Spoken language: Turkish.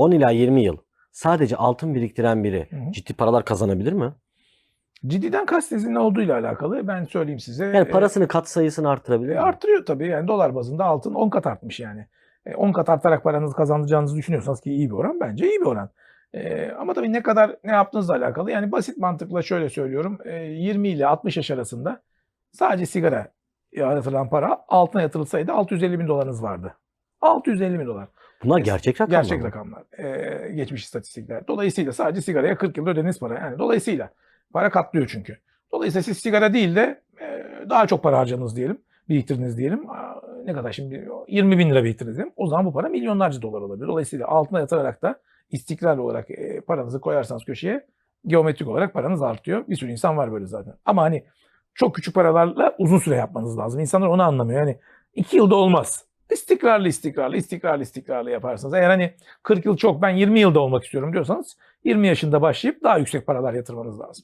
10 ila 20 yıl sadece altın biriktiren biri Hı hı. ciddi paralar kazanabilir mi? Ciddiden kastetiniz ne olduğuyla alakalı ben söyleyeyim size. Yani Ee, parasını kat sayısını arttırabilir E, mi? Artırıyor tabii. Yani dolar bazında altın 10 kat artmış yani. E, 10 kat artarak paranızı kazanacağınızı düşünüyorsanız ki iyi bir oran bence iyi bir oran. E, ama tabii ne kadar ne yaptığınızla alakalı. Yani basit mantıkla şöyle söylüyorum. E, 20 ile 60 yaş arasında sadece sigara yatırılan para altına yatırılsaydı 650 bin dolarınız vardı. 650 bin dolar. Bunlar gerçek rakamlar Gerçek mı? rakamlar. E, geçmiş istatistikler. Dolayısıyla sadece sigaraya 40 yılda ödediğiniz para. Yani dolayısıyla para katlıyor çünkü. Dolayısıyla siz sigara değil de e, daha çok para harcadınız diyelim. Biriktirdiniz diyelim. Aa, Ne kadar şimdi 20 bin lira biriktirdiniz diyelim. O zaman bu para milyonlarca dolar olabilir. Dolayısıyla altına yatırarak da istikrarlı olarak e, paranızı koyarsanız köşeye geometrik olarak paranız artıyor. Bir sürü insan var böyle zaten. Ama hani çok küçük paralarla uzun süre yapmanız lazım. İnsanlar onu anlamıyor. Yani 2 yılda olmaz. İstikrarlı istikrarlı istikrarlı istikrarlı yaparsınız. Eğer hani 40 yıl çok ben 20 yılda olmak istiyorum diyorsanız 20 yaşında başlayıp daha yüksek paralar yatırmanız lazım.